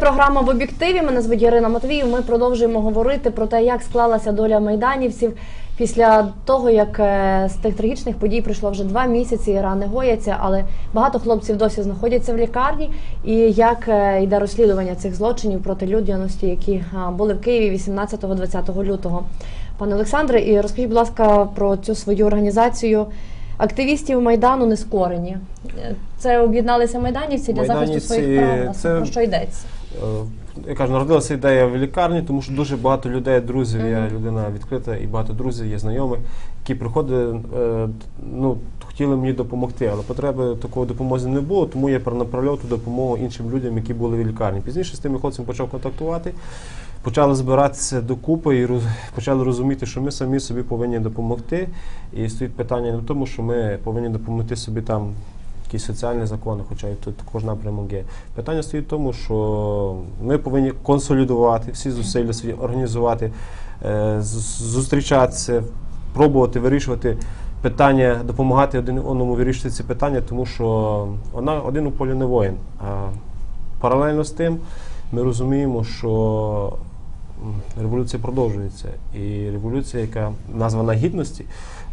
програма в об'єктиві. Мене звуть Ірина Матвіїв. Ми продовжуємо говорити про те, як склалася доля майданівців після того, як е, з тих трагічних подій пройшло вже два місяці. Рани гояться, але багато хлопців досі знаходяться в лікарні. І як е, йде розслідування цих злочинів проти людяності, які були в Києві 18-20 лютого. Пане Олександре, і розкажіть, будь ласка, про цю свою організацію. Активістів майдану нескорені. Це об'єдналися майданівці для захисту своїх прав. Це- Про що йдеться? Е, Я кажу, народилася ідея в лікарні, тому що дуже багато людей, друзів, я людина відкрита, і багато друзів, є знайомих, які приходили, е, ну, хотіли мені допомогти, але потреби такої допомоги не було, тому я перенаправляв ту допомогу іншим людям, які були в лікарні. Пізніше з тими хлопцями почав контактувати, почали збиратися докупи і роз- почали розуміти, що ми самі собі повинні допомогти. І стоїть питання не в тому, що ми повинні допомогти собі там якісь соціальні закони, хоча і тут також напрямок є. Питання стоїть в тому, що ми повинні консолідувати всі зусилля свої, організувати, е, зустрічатися, пробувати вирішувати питання, допомагати один одному вирішити ці питання, тому що вона один у полі не воїн. А паралельно з тим ми розуміємо, що революція продовжується. І революція, яка названа гідності,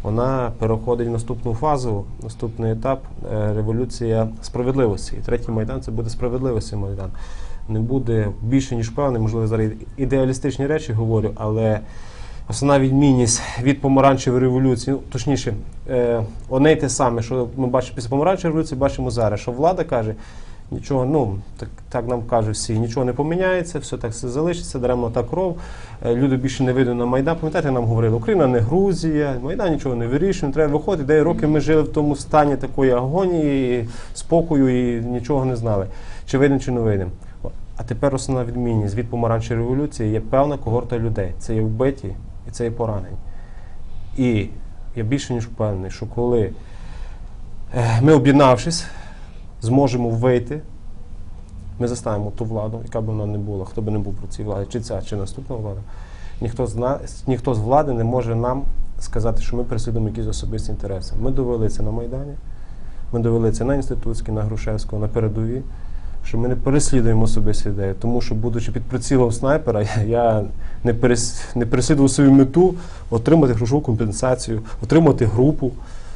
вона переходить в наступну фазу, наступний етап е, революція справедливості. І третій майдан це буде справедливості майдан. Не буде більше ніж певний, можливо, зараз ідеалістичні речі говорю, але основна відмінність від помаранчевої революції, ну точніше, е, одне й те саме, що ми бачимо після помаранчевої революції, бачимо зараз, що влада каже. Нічого, ну так, так нам кажуть всі, нічого не поміняється, все так все залишиться, даремно та кров. Е, Люди більше не вийдуть на Майдан. Пам'ятаєте, нам говорили, Україна не Грузія, Майдан нічого не вирішує, не треба виходити. Де роки ми жили в тому стані такої агонії, спокою і нічого не знали. Чи вийдемо, чи не вийдемо. А тепер основна відмінність від помаранчевої революції є певна когорта людей. Це є вбиті і це є поранені. І я більше ніж впевнений, що коли е, ми об'єднавшись, зможемо вийти, ми заставимо ту владу, яка б вона не була, хто би не був про цій владі, чи ця, чи наступна влада. Ніхто з, нас, ніхто з влади не може нам сказати, що ми переслідуємо якісь особисті інтереси. Ми довели це на Майдані, ми довели це на Інститутській, на Грушевського, на передовій, що ми не переслідуємо особисті ідеї. Тому що, будучи під прицілом снайпера, я не, перес, не переслідував свою мету отримати грошову компенсацію, отримати групу,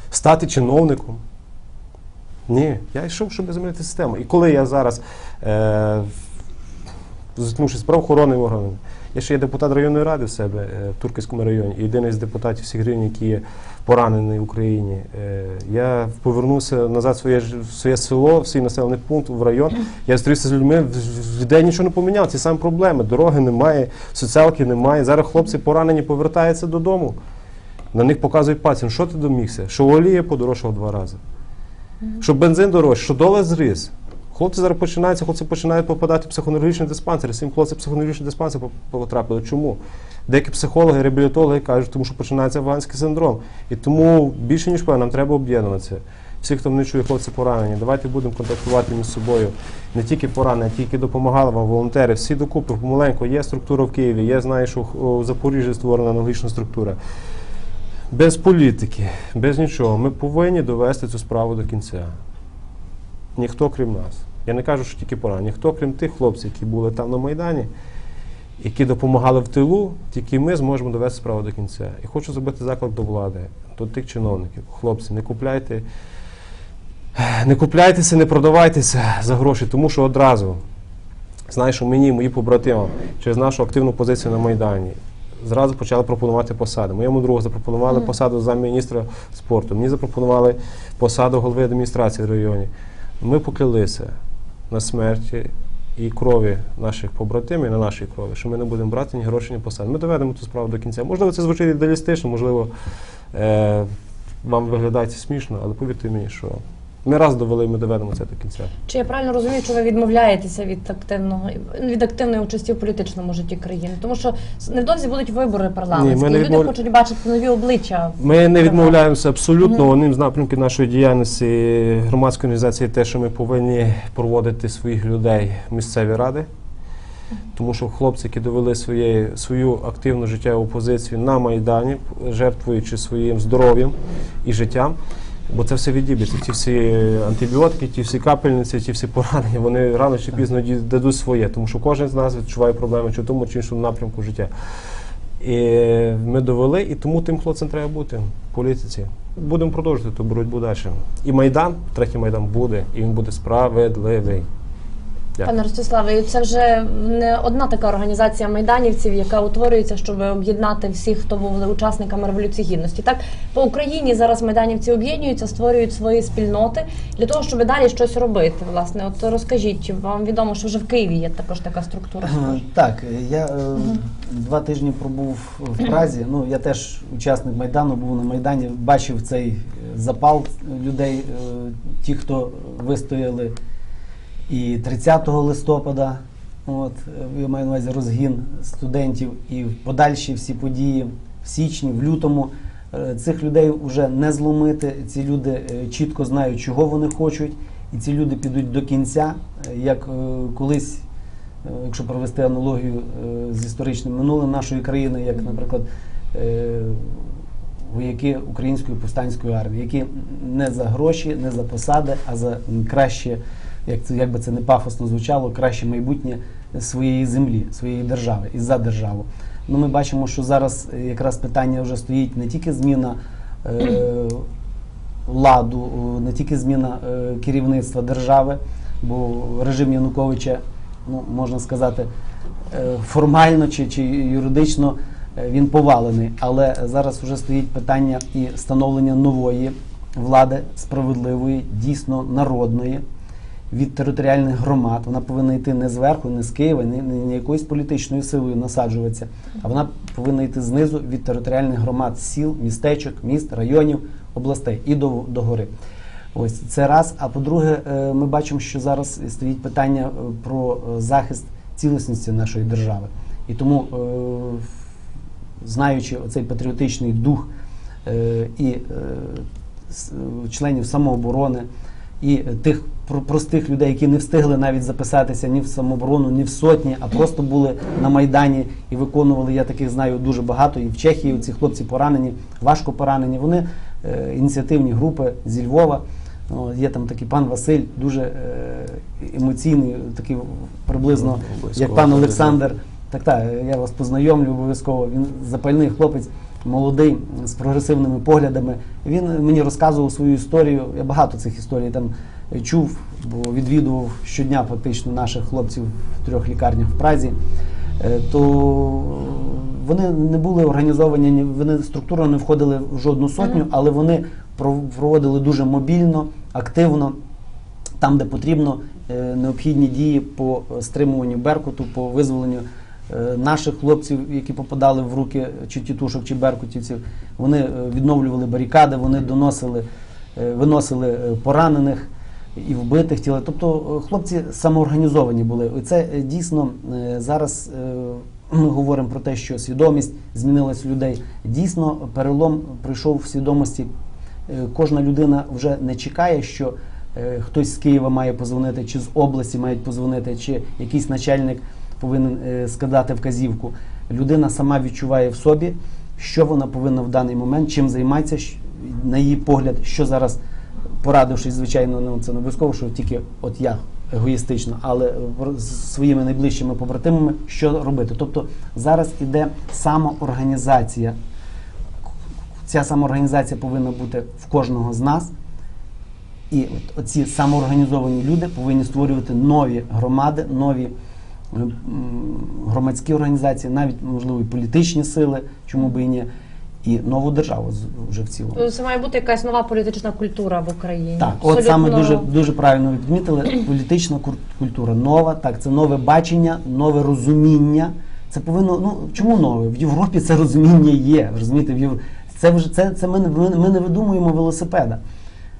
стати чиновником. Ні, я йшов, щоб змінити систему. І коли я зараз, е, зіткнувшись з правоохоронними органами, я ще є депутат районної ради в себе е, в Турківському районі, єдиний з депутатів всіх рівнів, які є поранений в Україні. Е, я повернувся назад в своє, в своє село, в свій населений пункт, в район. Я зустрівся з людьми, людей нічого не поміняв. Ці самі проблеми. Дороги немає, соціалки немає. Зараз хлопці поранені повертаються додому. На них показують пальцем, що ти домігся, що олія подорожчав два рази що бензин дорожчий, що долар зріс. Хлопці зараз починаються, хлопці починають попадати в психоневрологічний диспансер. Сім хлопці в психоневрологічний диспансер потрапили. Чому? Деякі психологи, реабілітологи кажуть, тому що починається афганський синдром. І тому більше ніж певно, нам треба об'єднуватися. Всі, хто мене чує, хлопці поранені, давайте будемо контактувати між собою. Не тільки поранені, а ті, які допомагали вам, волонтери, всі докупи, помаленьку, є структура в Києві, я знаю, що у Запоріжжі створена аналогічна структура. Без політики, без нічого. Ми повинні довести цю справу до кінця. Ніхто крім нас. Я не кажу, що тільки пора. Ніхто крім тих хлопців, які були там на Майдані, які допомагали в тилу, тільки ми зможемо довести справу до кінця. І хочу зробити заклик до влади, до тих чиновників. Хлопці, не купляйте, не купляйтеся, не продавайтеся за гроші, тому що одразу, знаєш, що мені, мої побратимам, через нашу активну позицію на Майдані, зразу почали пропонувати посади. Моєму другу запропонували Мгм. посаду замміністра спорту. Мені запропонували посаду голови адміністрації в районі. Ми поклялися на смерті і крові наших побратимів, на нашій крові, що ми не будемо брати ні гроші, ні посади. Ми доведемо ту справу до кінця. Можливо, це звучить ідеалістично, можливо, е- вам виглядає це смішно, але повірте мені, що ми раз довели, ми доведемо це до кінця. Чи я правильно розумію, що ви відмовляєтеся від активного від активної участі в політичному житті країни? Тому що невдовзі будуть вибори парламентські, Ні, ми не люди хочуть бачити нові обличчя. Ми не відмовляємося абсолютно. Одним з напрямків нашої діяльності громадської організації те, що ми повинні проводити своїх людей в місцеві ради. Тому що хлопці, які довели своє, свою активну життєву позицію на Майдані, жертвуючи своїм здоров'ям і життям, Бо це все відіб'ється. Ті всі антибіотики, ті всі капельниці, ті всі поранення, вони рано чи пізно дадуть своє, тому що кожен з нас відчуває проблеми чи в тому чи іншому напрямку життя. І ми довели, і тому тим хлопцям треба бути в політиці. Будемо продовжувати ту боротьбу далі. І Майдан, третій Майдан буде, і він буде справедливий. Дякую. Пане Ростиславе, це вже не одна така організація майданівців, яка утворюється, щоб об'єднати всіх, хто був учасниками революції гідності. Так по Україні зараз майданівці об'єднуються, створюють свої спільноти для того, щоб далі щось робити. Власне, от розкажіть, вам відомо, що вже в Києві є також така структура. Е, Так, я е, два тижні пробув в Празі. Ну я теж учасник майдану, був на майдані, бачив цей е, запал людей, ті, хто вистояли і 30 листопада. От я маю на увазі розгін студентів і подальші всі події в січні, в лютому. Е, Цих людей вже не зломити. Ці люди е, чітко знають, чого вони хочуть, і ці люди підуть до кінця, Е, як колись якщо провести аналогію з історичним минулим нашої країни, як, наприклад, вояки Української повстанської армії, які не за гроші, не за посади, а за краще, як це як би це не пафосно звучало, краще майбутнє своєї землі, своєї держави і за державу. Ну, ми бачимо, що зараз е, якраз питання вже стоїть не тільки зміна. Е, ладу, не тільки зміна е, керівництва держави, бо режим Януковича, ну можна сказати, е, формально чи, чи юридично е, він повалений. Але зараз вже стоїть питання і становлення нової влади, справедливої, дійсно народної. Від територіальних громад вона повинна йти не зверху, не з Києва, не, не, якоюсь політичною силою насаджуватися, а вона повинна йти знизу від територіальних громад сіл, містечок, міст, районів, областей і до, до гори. Ось це раз. А по-друге, е, ми бачимо, що зараз стоїть питання е, про е, захист цілісності нашої держави. І тому, знаючи оцей патріотичний дух і членів самооборони, і тих простих людей, які не встигли навіть записатися ні в самооборону, ні в сотні, а просто були на майдані і виконували. Я таких знаю дуже багато. І в Чехії ці хлопці поранені, важко поранені. Вони е, ініціативні групи зі Львова. О, є там такий пан Василь, дуже е, емоційний, такий приблизно Ну, як пан Олександр. Так, так, я вас познайомлю обов'язково. Він запальний хлопець, молодий, з прогресивними поглядами. Він мені розказував свою історію. Я багато цих історій там чув, бо відвідував щодня фактично наших хлопців в трьох лікарнях в Празі. Е, То вони не були організовані, вони структурно не входили в жодну сотню, але вони проводили дуже мобільно, активно там, де потрібно, е, необхідні дії по стримуванню Беркуту, по визволенню е, наших хлопців, які попадали в руки чи тітушок, чи беркутівців. Вони відновлювали барикади, вони доносили, виносили поранених і вбитих тіла. Тобто е, хлопці самоорганізовані були. І це е, дійсно е, зараз. Ми говоримо про те, що свідомість змінилась у людей. Дійсно, перелом прийшов в свідомості кожна людина вже не чекає, що хтось з Києва має позвонити, чи з області мають позвонити, чи якийсь начальник повинен складати вказівку. Людина сама відчуває в собі, що вона повинна в даний момент, чим займатися, щ- на її погляд, що зараз, порадившись, звичайно, ну, це не обов'язково, що тільки от я егоїстично, але з своїми найближчими побратимами, що робити. Тобто зараз іде самоорганізація ця самоорганізація повинна бути в кожного з нас. І от оці самоорганізовані люди повинні створювати нові громади, нові е, громадські організації, навіть можливо і політичні сили, чому би і ні, і нову державу вже в цілому. Тобто Це має бути якась нова політична культура в Україні. Так, от саме дуже дуже правильно ви підмітили. Політична культура нова, так це нове бачення, нове розуміння. Це повинно. Ну чому нове? В Європі це розуміння є. Розумієте, в Єв... це вже це, це ми, не- ми, ми не видумуємо велосипеда.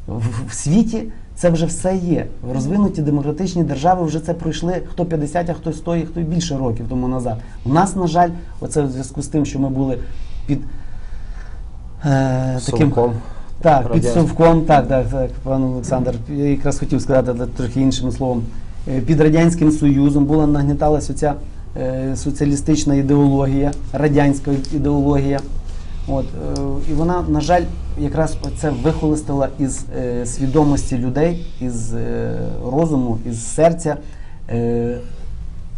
В, в світі це вже все є. Розвинуті демократичні держави вже це пройшли хто 50, а хто 100, і хто більше років тому назад. У нас, на жаль, оце в зв'язку з тим, що ми були під е, таким. Совком. Так, під совком, так, так, так, пан Олександр. Я якраз хотів сказати трохи іншим словом. Е, Під Радянським Союзом була нагніталася ця е, соціалістична ідеологія, радянська ідеологія. От, е, і вона, на жаль, якраз це вихолостила із е, свідомості людей, із е, розуму, із серця е,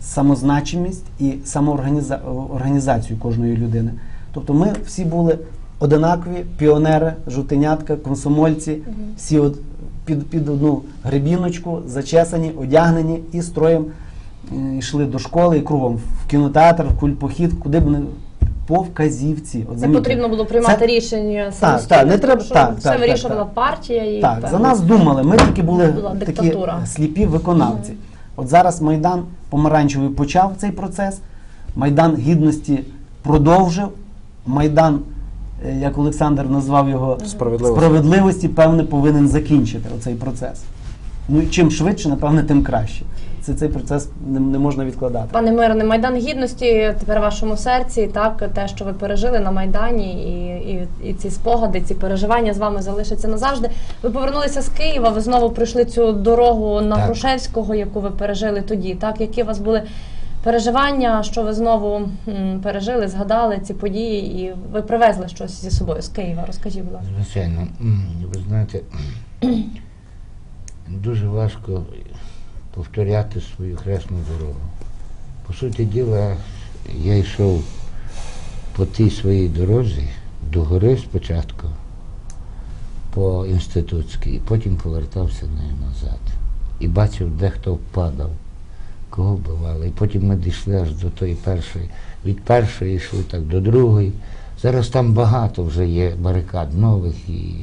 самозначимість і самоорганізацію кожної людини. Тобто ми всі були одинакові, піонери, жовтенятка, комсомольці, всі от під, під одну гребіночку, зачесані, одягнені і строєм е, йшли до школи і кругом в кінотеатр, в кульпохід, куди б не по вказівці. От Це потрібно було приймати Це- рішення так, самостійно, не треба- так, все так, вирішувала так, партія і Так, за нас думали. Ми тільки були Була такі диктатура. сліпі виконавці. От зараз Майдан Помаранчевий почав цей процес. Майдан гідності продовжив. Майдан, як Олександр назвав його, Справедливості. справедливості, певне, повинен закінчити оцей процес. Ну і чим швидше, напевне, тим краще. Це цей процес не, не можна відкладати. Пане Мирне, Майдан Гідності тепер в вашому серці, так, те, що ви пережили на Майдані, і, і, і ці спогади, ці переживання з вами залишаться назавжди. Ви повернулися з Києва, ви знову пройшли цю дорогу на Так. Грушевського, яку ви пережили тоді. Так, які у вас були переживання, що ви знову пережили, згадали ці події, і ви привезли щось зі собою з Києва? Розкажіть, будь ласка. Звичайно, ви знаєте, дуже важко повторяти свою хресну дорогу. По суті діла, я йшов по тій своїй дорозі до гори спочатку, по інститутській, і потім повертався нею назад. І бачив, де хто впадав, кого вбивали. І потім ми дійшли аж до тої першої. Від першої йшли так до другої. Зараз там багато вже є барикад нових, і,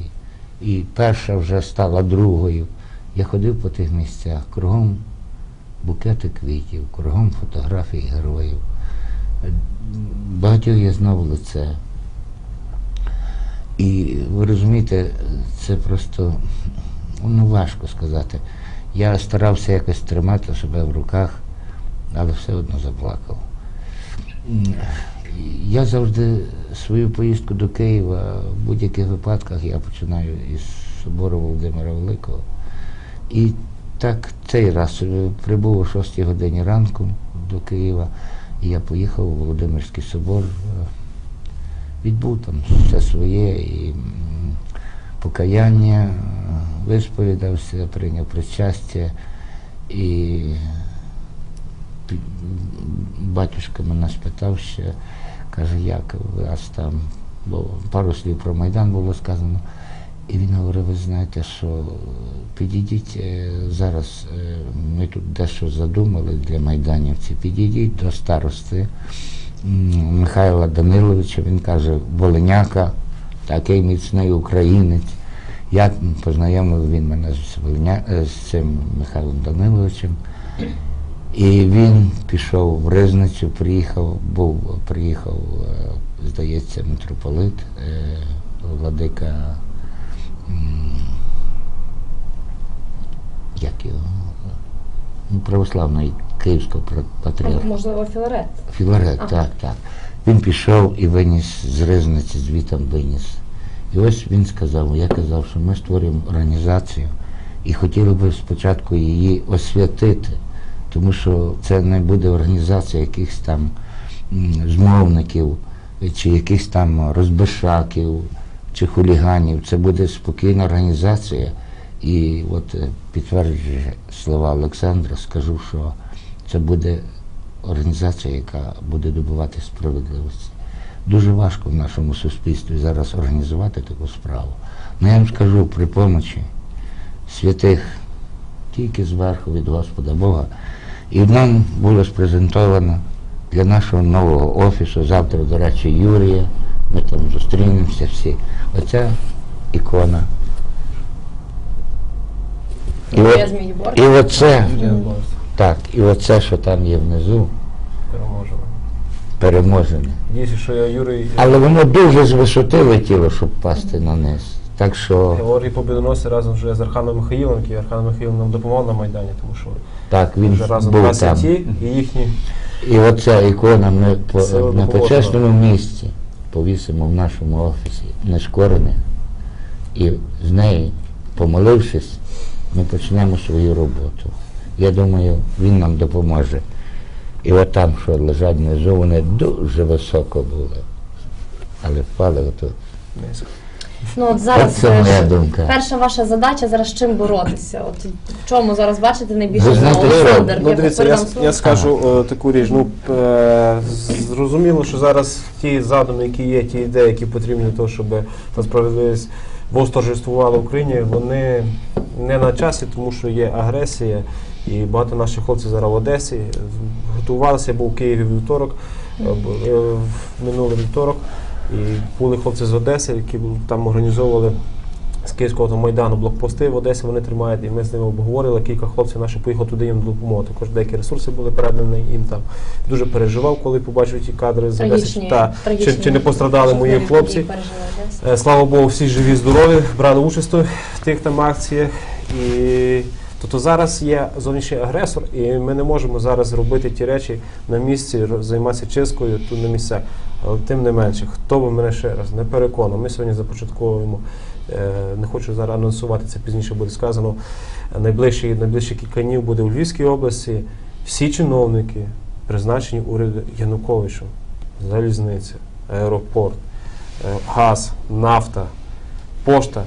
і перша вже стала другою. Я ходив по тих місцях, кругом букети квітів, кругом фотографій героїв. Багатьох я знав лице. І ви розумієте, це просто ну, важко сказати. Я старався якось тримати себе в руках, але все одно заплакав. Я завжди свою поїздку до Києва в будь-яких випадках я починаю із собору Володимира Великого. І так цей раз е, прибув о 6 годині ранку до Києва, і я поїхав у Володимирський собор, відбув там все своє і покаяння, е, висповідався, прийняв причастя і батюшка мене спитав ще, каже, як у вас там, бо пару слів про Майдан було сказано. І він говорив, ви знаєте, що підійдіть е, зараз, е, ми тут дещо задумали для майданівців, підійдіть до старости Михайла Даниловича, він каже, Волиняка, такий міцний українець. Я познайомив він мене з, Волиня... е, з цим Михайлом Даниловичем. І він пішов в Ризницю, приїхав, був, приїхав, е, здається, митрополит, е, владика, як його, ну, православний київського патріарха. Можливо, Філарет. Філарет, Ага. так, так. Він пішов і виніс з ризниці, звітом виніс. І ось він сказав, я казав, що ми створюємо організацію і хотіли би спочатку її освятити, тому що це не буде організація якихось там змовників, чи якихось там розбишаків, чи хуліганів. Це буде спокійна організація. І от е, підтверджуючи слова Олександра, скажу, що це буде організація, яка буде добувати справедливості. Дуже важко в нашому суспільстві зараз організувати таку справу. Ну я вам скажу при помочі святих тільки зверху від Господа Бога. І нам було спрезентовано для нашого нового офісу, завтра, до речі, Юрія, ми там зустрінемося всі. Оця ікона. І, от, і оце, так, і оце, що там є внизу, переможене. Але воно дуже з висоти летіло, щоб пасти на низ. Так що Георгій Побідоносий разом вже з Арханом Михаїлом, який Архан Михаїл нам допомагав на Майдані, тому що так він вже разом був там. і їхні І оця ікона ми по, на почесному місці повісимо в нашому офісі нешкорене. І з неї, помолившись, ми почнемо свою роботу. Я думаю, він нам допоможе. І от там, що лежать внизу, вони дуже високо були. але впали ото. Ну от зараз Це моя думка. перша ваша задача зараз з чим боротися? От в чому зараз бачите найбільше Ви знаєте, знову? Ну, дивіться, я, с- я скажу е, таку річ. Ну, е, зрозуміло, що зараз ті задуми, які є, ті ідеї, які потрібні для того, щоб та справедливість восторжествувала в Україні, вони не на часі, тому що є агресія. І багато наших хлопців зараз в Одесі готувалися, я був у Києві вівторок, е, е, в минулий вівторок. І були хлопці з Одеси, які там організовували з Київського там, майдану блокпости в Одесі вони тримають, і ми з ними обговорили. Кілька хлопців наших поїхали туди їм допомогти. Також деякі ресурси були передані їм там. Дуже переживав, коли побачив ті кадри з Одеси. Та, чи, чи не пострадали мої хлопці. Е, Слава Богу, всі живі, здорові, брали участь в тих там акціях. І тобто зараз є зовнішній агресор, і ми не можемо зараз робити ті речі на місці, займатися чисткою тут на місцях. Але тим не менше, хто би мене ще раз не переконав, ми сьогодні започатковуємо. е, Не хочу зараз анонсувати, це пізніше буде сказано. Найближчі, найближчі кілька днів буде у Львівській області. Всі чиновники, призначені урядом Януковичем, залізниця, аеропорт, е, газ, нафта, пошта,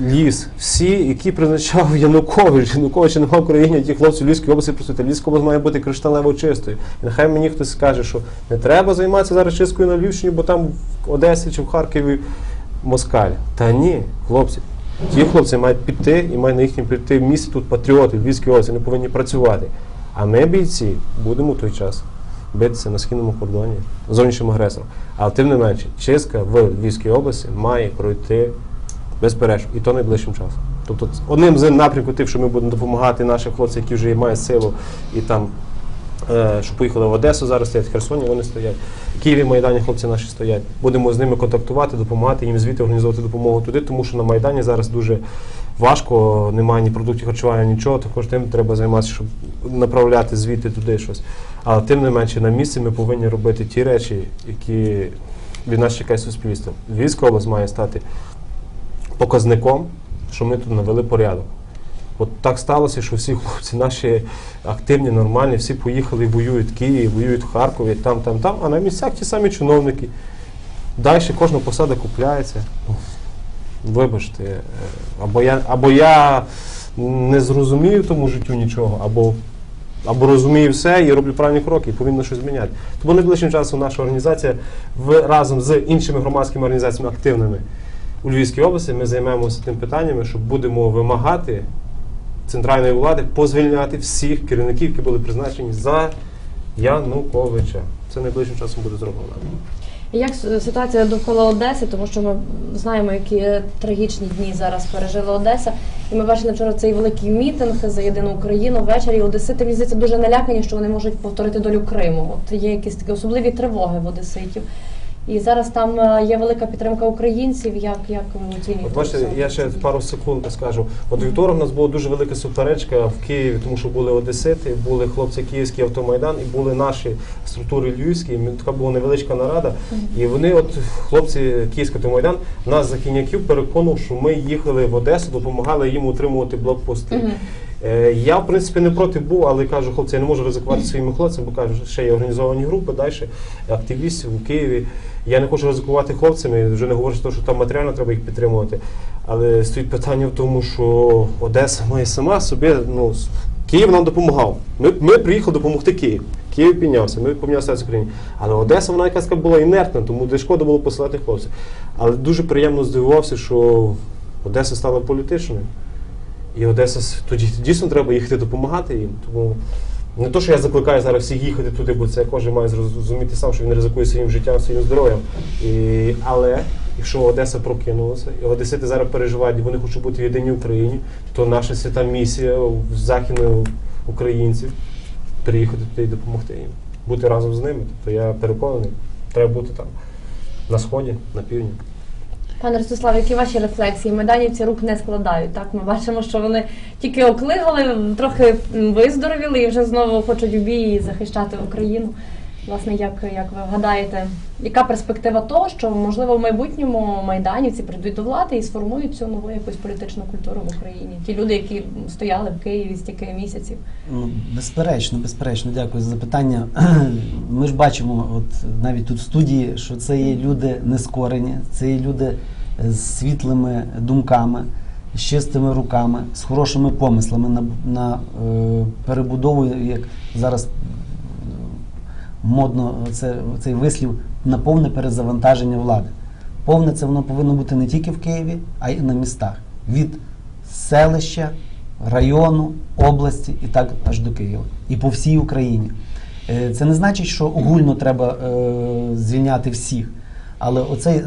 ліс, всі, які призначав Янукович. Януковича немає в країні, ті хлопці в Львівській області працюють. Львівська область має бути кришталево чистою. І нехай мені хтось скаже, що не треба займатися зараз чисткою на Львівщині, бо там в Одесі чи в Харкові москаль. Та ні, хлопці. Ті хлопці мають піти і мають на піти в місті тут патріоти, Львівській області, вони повинні працювати. А ми, бійці, будемо в той час битися на східному кордоні з зовнішнім агресором. Але тим не менше, чистка в Львівській області має пройти безперечно, і то найближчим часом. Тобто одним з напрямків тих, що ми будемо допомагати нашим хлопцям, які вже мають силу і там. е, Що поїхали в Одесу, зараз стоять в Херсоні, вони стоять. В Києві Майдані хлопці наші стоять. Будемо з ними контактувати, допомагати їм звідти організовувати допомогу туди, тому що на Майдані зараз дуже важко, немає ні продуктів харчування, нічого. Також тим треба займатися, щоб направляти звідти туди щось. Але тим не менше на місці ми повинні робити ті речі, які від нас чекає суспільство. Львівська має стати показником, що ми тут навели порядок. От так сталося, що всі хлопці наші активні, нормальні, всі поїхали і воюють в Києві, воюють в Харкові, там, там, там, а на місцях ті самі чиновники. Далі кожна посада купляється. Вибачте, е, або я, або я не зрозумію тому життю нічого, або, або розумію все і роблю правильні кроки, і повинно щось зміняти. Тому найближчим часом наша організація в, разом з іншими громадськими організаціями активними у Львівській області ми займаємося тим питаннями, що будемо вимагати центральної влади позвільняти всіх керівників, які були призначені за Януковича. Це найближчим часом буде зроблено. Як ситуація довкола Одеси, тому що ми знаємо, які трагічні дні зараз пережила Одеса. І ми бачили вчора цей великий мітинг за єдину Україну ввечері. Одесити мені здається дуже налякані, що вони можуть повторити долю Криму. От є якісь такі особливі тривоги в Одеситів. І зараз там е, є велика підтримка українців. Як, як ви оцінюєте? От бачите, я ще пару секунд скажу. От вівторок у нас була дуже велика суперечка в Києві, тому що були одесити, були хлопці Київський автомайдан і були наші структури львівські. Така була невеличка нарада. І вони, от хлопці Київський автомайдан, нас за кіняків переконував, що ми їхали в Одесу, допомагали їм утримувати блокпости. Е, Я, в принципі, не проти був, але кажу, хлопці, я не можу ризикувати своїми хлопцями, бо кажу, ще є організовані групи далі, активістів у Києві. Я не хочу ризикувати хлопцями, вже не говорю, що там матеріально треба їх підтримувати. Але стоїть питання в тому, що Одеса має сама собі, ну, Київ нам допомагав. Ми, ми приїхали допомогти Києву. Київ піднявся, ми помінявся в Україні. Але Одеса вона якась була інертна, тому де шкода було посилати хлопців. Але дуже приємно здивувався, що Одеса стала політичною. І Одеса тоді дійсно треба їхати допомагати їм. Тому не то, що я закликаю зараз всіх їхати туди, бо це кожен має зрозуміти сам, що він ризикує своїм життям, своїм здоров'ям. І, але якщо Одеса прокинулася, і Одесити зараз переживають, і вони хочуть бути в єдиній Україні, то наша свята місія західних українців приїхати туди і допомогти їм, бути разом з ними. Тобто я переконаний, треба бути там на сході, на півдні. Пане Ростиславе, які ваші рефлексії? Майданівці рук не складають. Так, ми бачимо, що вони тільки оклигали, трохи виздоровіли і вже знову хочуть у бій захищати Україну. Власне, як, як ви гадаєте, яка перспектива того, що можливо в майбутньому майданівці прийдуть до влади і сформують цю нову якусь політичну культуру в Україні? Ті люди, які стояли в Києві стільки місяців. Ну, безперечно, безперечно, дякую за запитання. Ми ж бачимо, от навіть тут в студії, що це є люди нескорені, це є люди з світлими думками, з чистими руками, з хорошими помислами на, на е, перебудову, як зараз модно це, цей вислів, на повне перезавантаження влади. Повне це воно повинно бути не тільки в Києві, а й на містах. Від селища, району, області і так аж до Києва. І по всій Україні. Е, Це не значить, що огульно треба е, звільняти всіх. Але оцей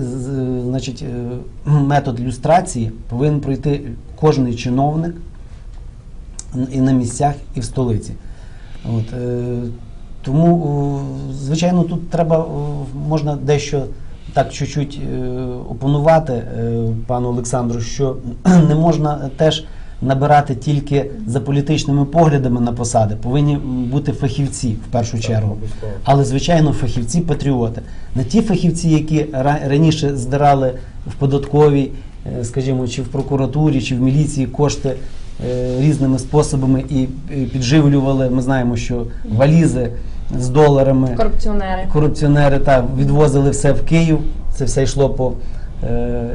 значить, е, метод люстрації повинен пройти кожний чиновник і на місцях, і в столиці. От, е, тому, звичайно, тут треба можна дещо так чуть-чуть е, опонувати е, пану Олександру, що не можна теж набирати тільки за політичними поглядами на посади. Повинні бути фахівці в першу чергу. Але, звичайно, фахівці патріоти. Не ті фахівці, які ра- раніше здирали в податковій, е, скажімо, чи в прокуратурі, чи в міліції кошти е, різними способами і е, підживлювали. Ми знаємо, що валізи з доларами Корупціонери. корупціонери та відвозили все в Київ. Це все йшло по е,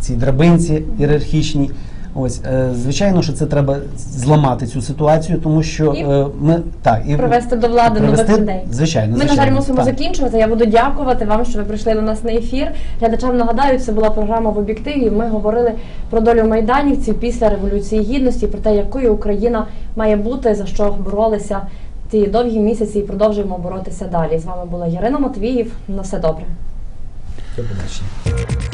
цій драбинці ієрархічній. Ось, е, звичайно, що це треба зламати цю ситуацію, тому що І е, ми так і Привести до влади привести- нових людей. Звичайно, Ми, на жаль, мусимо закінчувати. Я буду дякувати вам, що ви прийшли до нас на ефір. Глядачам нагадаю, це була програма в об'єктиві. Ми говорили про долю майданівців після революції гідності, про те, якою Україна має бути, за що боролися ці довгі місяці і продовжуємо боротися далі. З вами була Ярина Матвіїв. На все добре. До побачення.